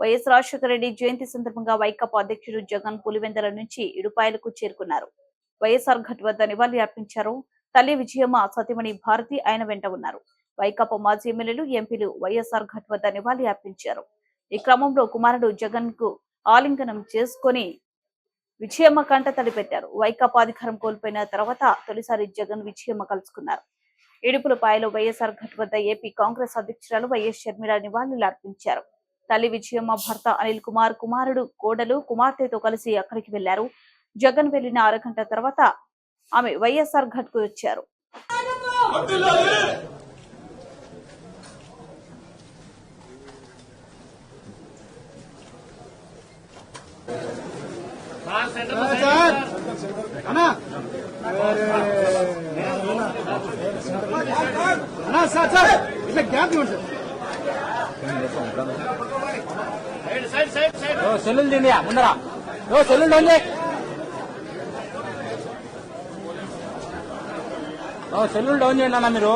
YS Rajasekhara Reddy జయంతి సందర్భంగా వైకాపా అధ్యక్షుడు జగన్ పులివెందల నుంచి ఇడుపాయలకు చేరుకున్నారు. వైఎస్ఆర్ ఘట్ వద్ద నివాళి అర్పించారు తల్లి విజయమ్మ సతీమణి భారతి ఆయన వెంట ఉన్నారు. వైకాపా మాజీ ఎమ్మెల్యేలు ఎంపీలు వైఎస్ఆర్ ఘట్ వద్ద నివాళి అర్పించారు. ఈ క్రమంలో కుమారుడు జగన్కు ఆలింగనం చేసుకొని విజయమ్మ కంట తడిపెట్టారు. వైకాపా అధికారం కోల్పోయిన తర్వాత తొలిసారి జగన్ విజయమ్మ కలుసుకున్నారు. ఇడుపులపాయలో వైఎస్ఆర్ ఘట్ వద్ద ఏపీ కాంగ్రెస్ అధ్యక్షురాలు వైఎస్ షర్మిల నివాళులు అర్పించారు. తల్లి విజయమ్మ భర్త అనిల్ కుమార్ కుమారుడు కోడలు కుమార్తెతో కలిసి అక్కడికి వెళ్ళారు జగన్ వెళ్ళిన అరగంట తర్వాత ఆమె వైఎస్ఆర్ ఘట్కు వచ్చారు సార్ అన్నా సార్ సార్ ఇట్లా గ్యాప్ ఇవ్వండి సార్ సెల్లు తిండి ముందర. ఓ సెల్లు ఉంది ఓ సెల్లు డౌన్ చేయండి అన్న మీరు.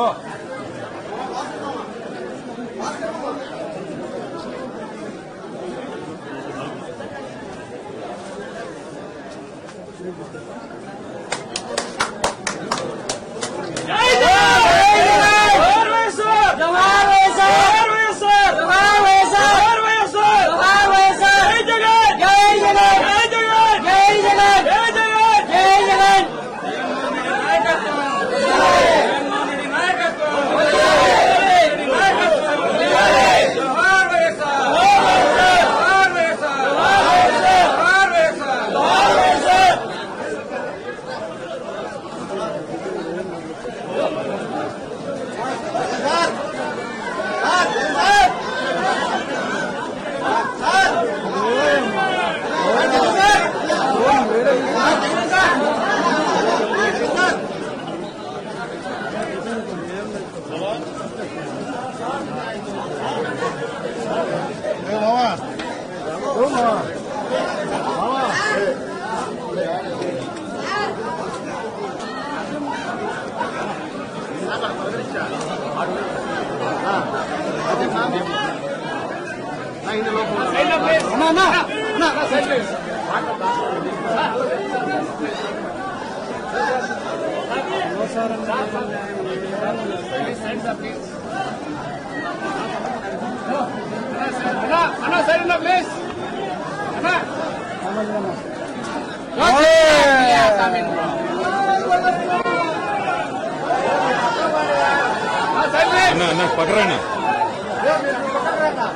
అన్నా అన్నా, అన్నా సైడ్ ప్లీజ్ అన్న అన్న పక్కరానా